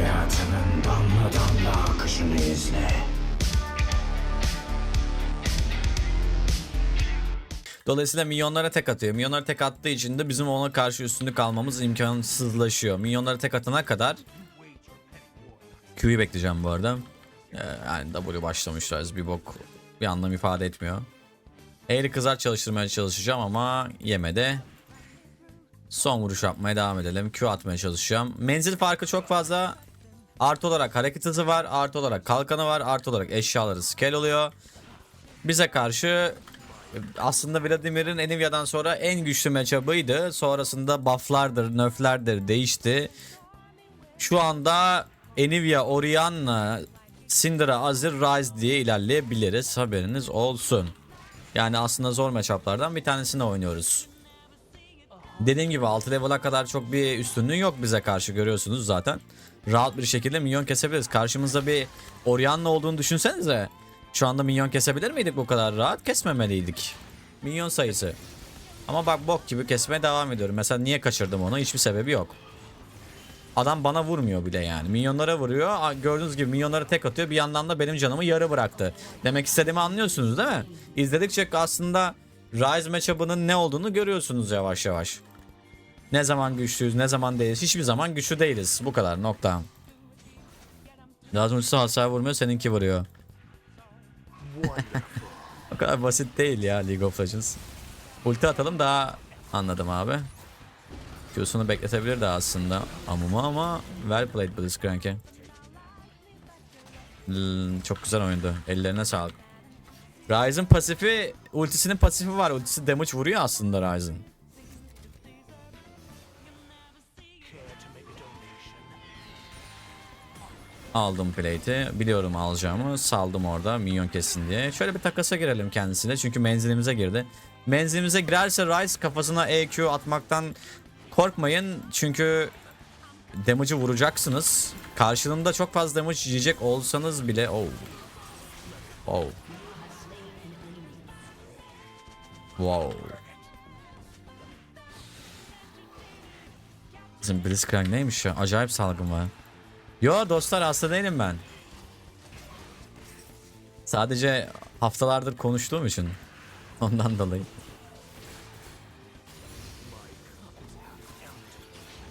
Hayatının damla damla akışını izle. Dolayısıyla milyonlara tek atıyor. Milyonlara tek attığı için de bizim ona karşı üstünlük almamız imkansızlaşıyor. Milyonlara tek atana kadar Q'yu bekleyeceğim bu arada. Ee, yani W başlamışlar. Bir bok bir anlam ifade etmiyor. Eğri kızar çalıştırmaya çalışacağım ama yemedi. Son vuruş yapmaya devam edelim. Q atmaya çalışacağım. Menzil farkı çok fazla. Artı olarak hareket hızı var. Artı olarak kalkanı var. Artı olarak eşyaları scale oluyor. Bize karşı aslında Vladimir'in Enivia'dan sonra en güçlü matchup'ıydı. Sonrasında buff'lardır, nerf'lerdir değişti. Şu anda Enivia, Orianna, Syndra, Azir, Ryze diye ilerleyebiliriz. Haberiniz olsun. Yani aslında zor matchup'lardan bir tanesini oynuyoruz. Dediğim gibi 6 level'a kadar çok bir üstünlüğü yok bize karşı görüyorsunuz zaten. Rahat bir şekilde minyon kesebiliriz. Karşımızda bir Orianna olduğunu düşünsenize. Şu anda minyon kesebilir miydik bu kadar rahat? Kesmemeliydik. Minyon sayısı. Ama bak bok gibi kesmeye devam ediyorum. Mesela niye kaçırdım onu? Hiçbir sebebi yok. Adam bana vurmuyor bile yani. Minyonlara vuruyor. Gördüğünüz gibi minyonlara tek atıyor. Bir yandan da benim canımı yarı bıraktı. Demek istediğimi anlıyorsunuz değil mi? İzledikçe aslında Rise matchup'ının ne olduğunu görüyorsunuz yavaş yavaş. Ne zaman güçlüyüz, ne zaman değiliz. Hiçbir zaman güçlü değiliz. Bu kadar nokta. Lazım ultisi hasar vurmuyor, seninki vuruyor. o kadar basit değil ya League of Legends. Ulti atalım daha anladım abi. Q'sunu bekletebilirdi aslında Amuma ama well played Blitzcrank'e. Hmm, Çok güzel oyundu. Ellerine sağlık. Ryze'ın pasifi, ultisinin pasifi var. Ultisi damage vuruyor aslında Ryze'ın. Aldım plate'i. Biliyorum alacağımı. Saldım orada minyon kessin diye. Şöyle bir takasa girelim kendisiyle. Çünkü menzilimize girdi. Menzilimize girerse Rice kafasına EQ atmaktan korkmayın. Çünkü damage'ı vuracaksınız. Karşılığında çok fazla damage yiyecek olsanız bile... Oh. Oh. Wow. Bizim Blitzcrank neymiş ya? Acayip salgın var. Yo dostlar hasta değilim ben. Sadece haftalardır konuştuğum için. Ondan dolayı.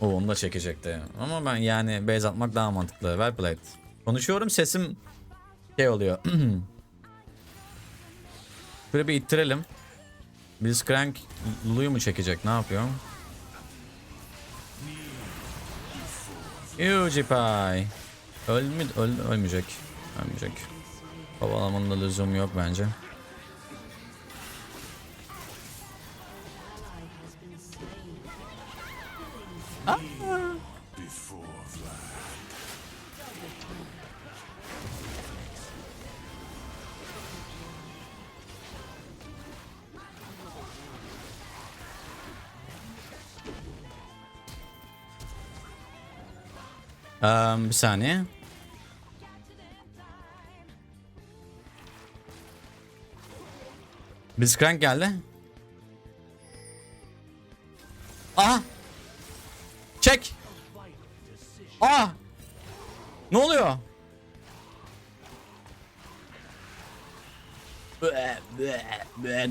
O onu da çekecekti. Ama ben yani base atmak daha mantıklı. Well played. Konuşuyorum sesim şey oluyor. Böyle bir ittirelim. Blitzcrank Lulu'yu mu çekecek? Ne yapıyor? Yujipay. Ölmü öl ölmeyecek. Ölmeyecek. Kovalamanın da lüzum yok bence. Eee, bir saniye. Blitzcrank geldi. Aha. Çek. Aa. Ne oluyor?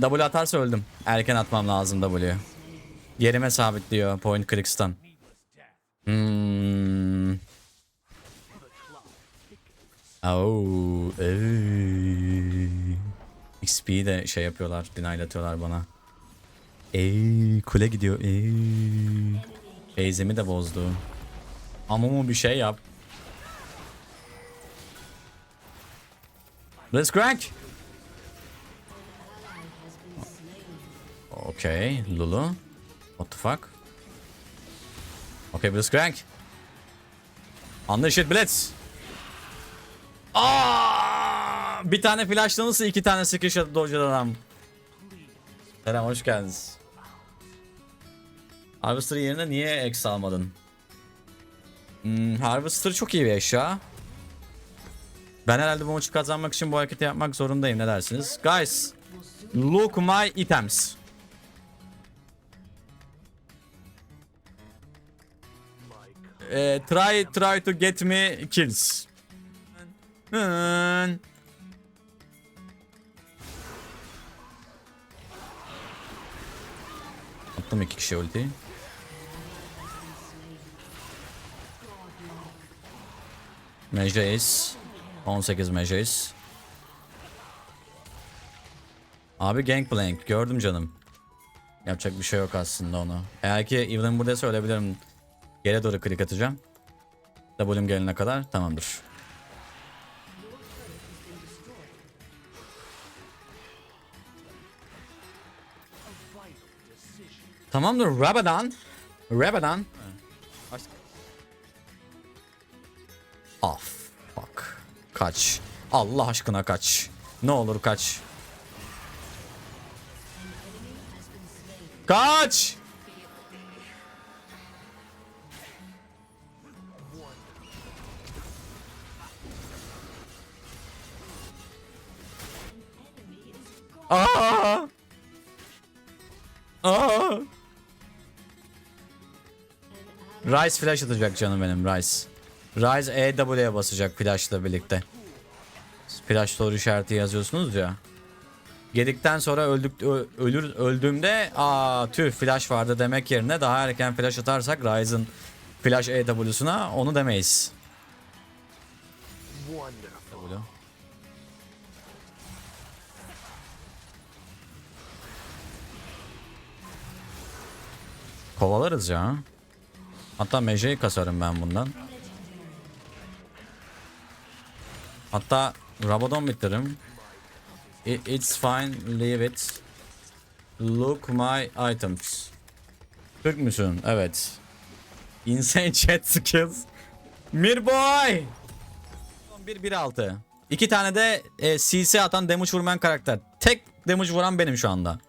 W atarsa öldüm. Erken atmam lazım W'yu. Yerime sabitliyor point clicks'tan. Hmm. Oh, ey. XP de şey yapıyorlar, denilatıyorlar bana. Ey, kule gidiyor. Ey. Base'imi de bozdu. Amumu bir şey yap. Let's crank. Okay, Lulu. What the fuck? Okay, Blitzcrank. Anlaşıldı Blitz. Aa! Bir tane flashlanırsa iki tane sıkıştı dodge'dan adam. Selam hoş geldiniz. Harvester yerine niye X almadın? Hmm, Harvester çok iyi bir eşya. Ben herhalde bu maçı kazanmak için bu hareketi yapmak zorundayım ne dersiniz? Guys, look my items. e, try try to get me kills. Hmm. Attım iki kişi ulti. Meclis. 18 Meclis. Abi Gangplank gördüm canım. Yapacak bir şey yok aslında onu. Eğer ki Evelyn burada söyleyebilirim. Geri doğru klik atacağım. W'm gelene kadar tamamdır. Tamamdır Rabadan. Rabadan. Of. Bak. Kaç. Allah aşkına kaç. Ne olur kaç. Kaç. Aa! Aa! Rice flash atacak canım benim Rice. Rice EW'ye basacak flashla birlikte. Flash soru işareti yazıyorsunuz ya. Gedikten sonra öldük ölür öldüğümde aa tüh flash vardı demek yerine daha erken flash atarsak Ryze'ın flash EW'suna onu demeyiz. W. Kovalarız ya. Hatta Meja'yı kasarım ben bundan. Hatta Rabadon bitiririm. It's fine, leave it. Look my items. Türk müsün? Evet. Insane chat skills. Mirboy! 1-1-6. İki tane de e, CC atan damage vurmayan karakter. Tek damage vuran benim şu anda.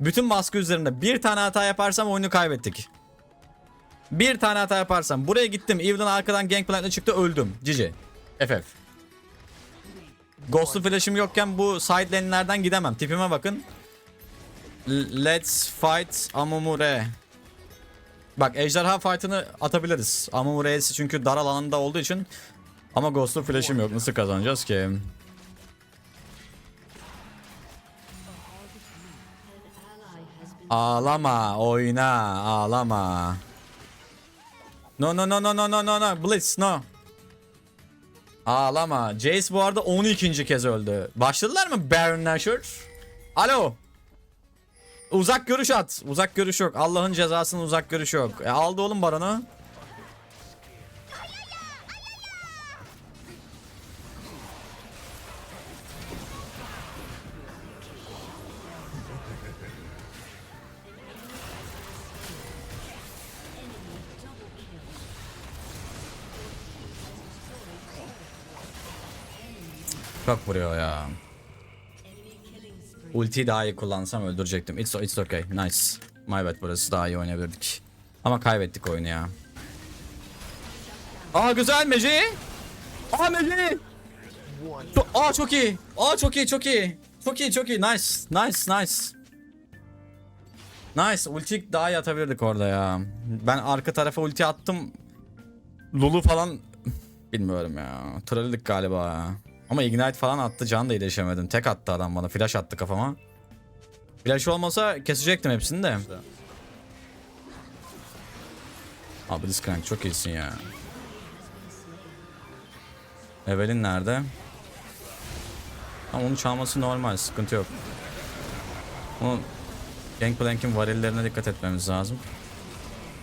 Bütün baskı üzerinde bir tane hata yaparsam oyunu kaybettik. Bir tane hata yaparsam buraya gittim. Evelyn arkadan gangplank'la çıktı öldüm. Cici. FF. Ghost'lu flash'ım yokken bu side lane'lerden gidemem. Tipime bakın. L- Let's fight Amumure. Bak ejderha fight'ını atabiliriz. Amumure'si çünkü dar alanında olduğu için. Ama Ghost'lu flash'im yok. Nasıl kazanacağız ki? Ağlama, oyna, ağlama. No no no no no no no no Blitz no. Ağlama. Jace bu arada 12. kez öldü. Başladılar mı Baron Nashor? Alo. Uzak görüş at. Uzak görüş yok. Allah'ın cezasının uzak görüşü yok. E, aldı oğlum Baron'u. Çok vuruyor ya. Ultiyi daha iyi kullansam öldürecektim. It's, it's okay. Nice. My bad burası daha iyi oynayabilirdik. Ama kaybettik oyunu ya. Aa güzel Meci. Aa Meci. Çok, aa çok iyi. Aa çok iyi çok iyi. Çok iyi çok iyi. Nice. Nice nice. Nice. Ulti daha iyi atabilirdik orada ya. Ben arka tarafa ulti attım. Lulu falan bilmiyorum ya. Trolledik galiba ya. Ama Ignite falan attı can da iyileşemedim. Tek attı adam bana. Flash attı kafama. Flash olmasa kesecektim hepsini de. Abi Blitzcrank çok iyisin ya. Evelyn nerede? Ama onu çalması normal. Sıkıntı yok. Onun Gangplank'in varillerine dikkat etmemiz lazım.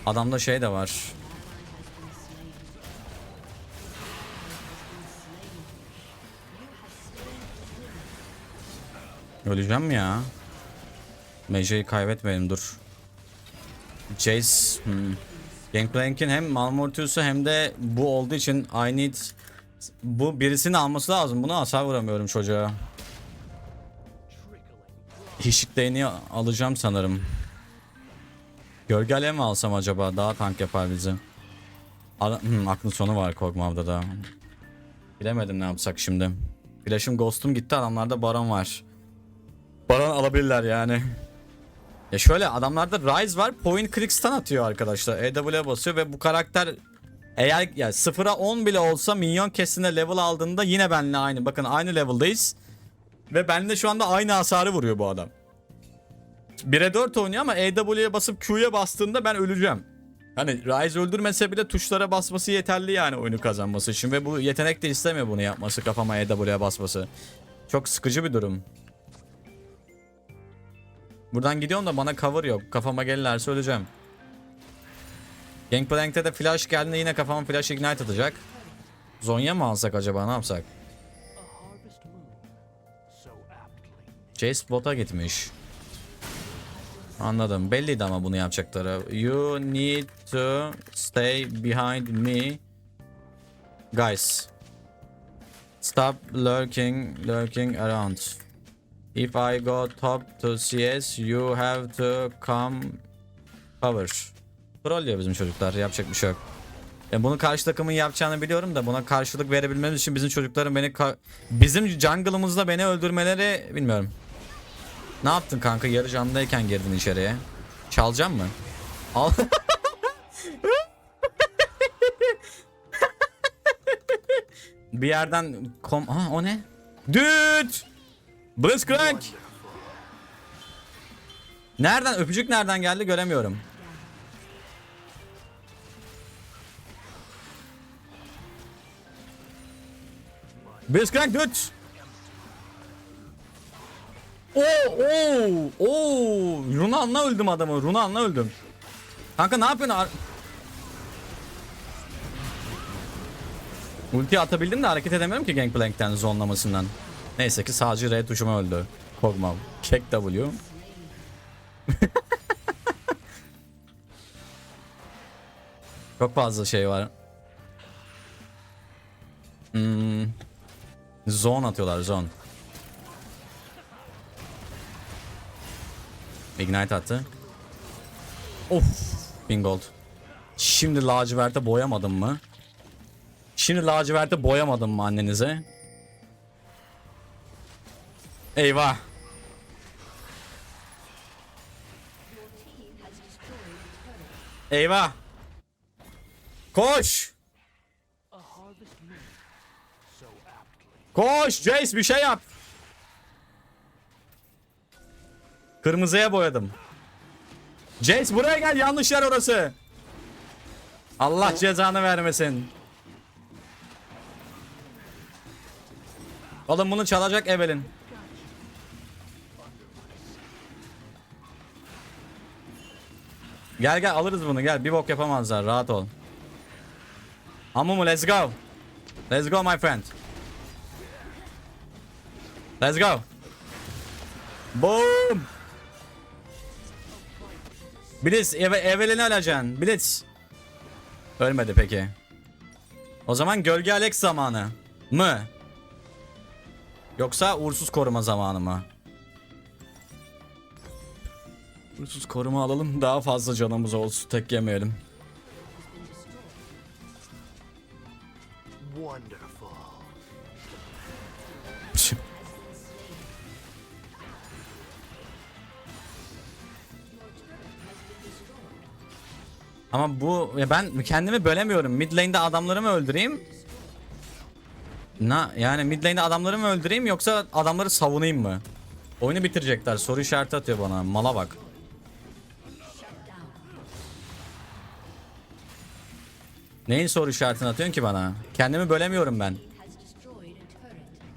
Adamda şey de var. Öleceğim ya? Meja'yı kaybetmeyelim dur. Jace hmm. Gangplank'in hem Malmortius'u hem de bu olduğu için I need bu birisini alması lazım. Bunu hasar vuramıyorum çocuğa. Hişik değneği alacağım sanırım. Gölgele mi alsam acaba? Daha tank yapar bizi. Hmm, aklın sonu var Kog'Maw'da da. Bilemedim ne yapsak şimdi. Flash'ım Ghost'um gitti adamlarda Baron var. Alabilirler yani. Ya şöyle adamlarda Rise var point click stun atıyor arkadaşlar. EW'ye basıyor ve bu karakter Eğer ya 0'a 10 bile olsa minyon kesine level aldığında yine benimle aynı. Bakın aynı level'dayız. Ve benimle şu anda aynı hasarı vuruyor bu adam. 1'e 4 oynuyor ama EW'ye basıp Q'ya bastığında ben öleceğim. Hani Ryze öldürmese bile tuşlara basması yeterli yani oyunu kazanması için. Ve bu yetenek de istemiyor bunu yapması kafama EW'ye basması. Çok sıkıcı bir durum. Buradan gidiyorum da bana cover yok. Kafama gelirlerse öleceğim. Gangplank'te de flash geldiğinde yine kafama flash ignite atacak. Zonya mı alsak acaba ne yapsak? Jace bota gitmiş. Anladım. Belliydi ama bunu yapacakları. You need to stay behind me. Guys. Stop lurking, lurking around. If I go top to CS, you have to come cover. Troll bizim çocuklar. Yapacak bir şey yok. E bunu karşı takımın yapacağını biliyorum da buna karşılık verebilmemiz için bizim çocukların beni bizim jungle'ımızda beni öldürmeleri bilmiyorum. Ne yaptın kanka? Yarı canlıyken girdin içeriye. Çalacağım mı? Al. bir yerden kom... Ha o ne? Dude! Blitzcrank! Nereden? Öpücük nereden geldi göremiyorum. Blitzcrank dude! Oo, oo, oo. Runan'la öldüm adamı. Runan'la öldüm. Kanka ne yapıyorsun? Ar- Ulti atabildim de hareket edemiyorum ki Gangplank'ten zonlamasından. Neyse ki sadece R tuşuma öldü. Kog'Maw. Check W. Çok fazla şey var. Hmm. Zone atıyorlar zone. Ignite attı. Of. Bin gold. Şimdi laciverte boyamadım mı? Şimdi laciverte boyamadım mı annenize? Eyvah. Eyvah. Koş. Koş Jace bir şey yap. Kırmızıya boyadım. Jace buraya gel yanlış yer orası. Allah cezanı vermesin. Oğlum bunu çalacak Evelyn. Gel gel alırız bunu gel bir bok yapamazlar rahat ol. Amumu let's go. Let's go my friend. Let's go. Boom. Blitz eve, Evelyn'i alacaksın. Blitz. Ölmedi peki. O zaman gölge Alex zamanı mı? Yoksa uğursuz koruma zamanı mı? Uğursuz koruma alalım daha fazla canımız olsun tek yemeyelim. Ama bu ya ben kendimi bölemiyorum. Mid lane'de adamları mı öldüreyim? Na yani mid lane'de adamları mı öldüreyim yoksa adamları savunayım mı? Oyunu bitirecekler. Soru işareti atıyor bana. Mala bak. Neyin soru işaretini atıyorsun ki bana? Kendimi bölemiyorum ben.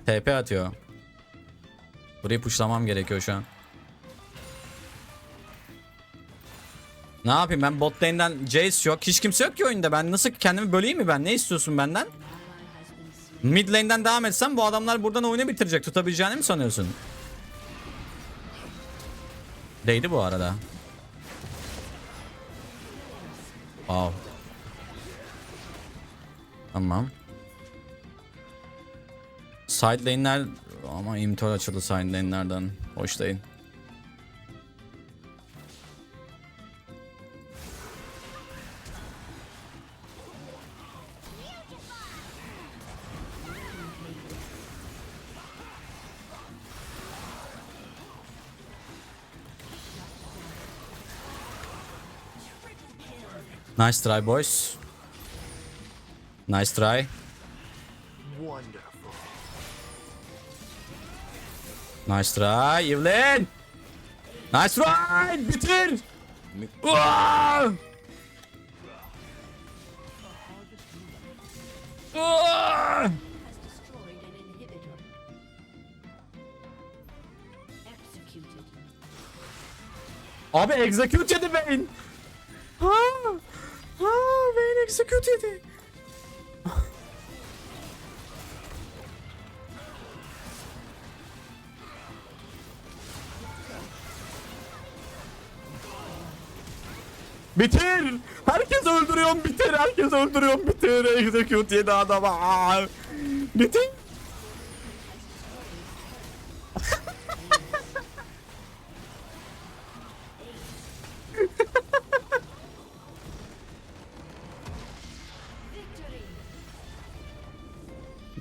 TP atıyor. Burayı puşlamam gerekiyor şu an. Ne yapayım ben bot lane'den Jace yok. Hiç kimse yok ki oyunda. Ben nasıl kendimi böleyim mi ben? Ne istiyorsun benden? Mid lane'den devam etsem bu adamlar buradan oyunu bitirecek. Tutabileceğini mi sanıyorsun? Değdi bu arada. Wow. Tamam. Side lane'ler ama imtor açıldı side lane'lerden. Hoş değil. Nice try boys. Nice try. Nice try. Evelyn. Nice try. Bitir. Uaa! Uaa! Abi execute yedi Vayne. Ha. Ha Vayne execute yedi. Bitir! Herkes öldürüyorum bitir! Herkes öldürüyorum bitir! Execute yedi adama! Bitir!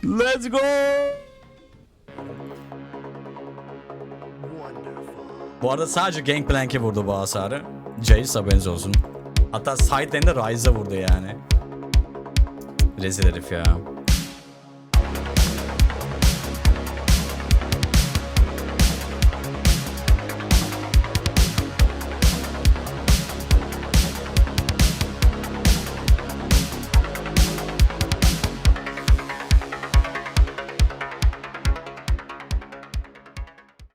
Let's go! Bu arada sadece Gangplank'e vurdu bu hasarı. Jace haberiniz olsun. Hatta side lane'de Ryze'a vurdu yani. Rezil herif ya.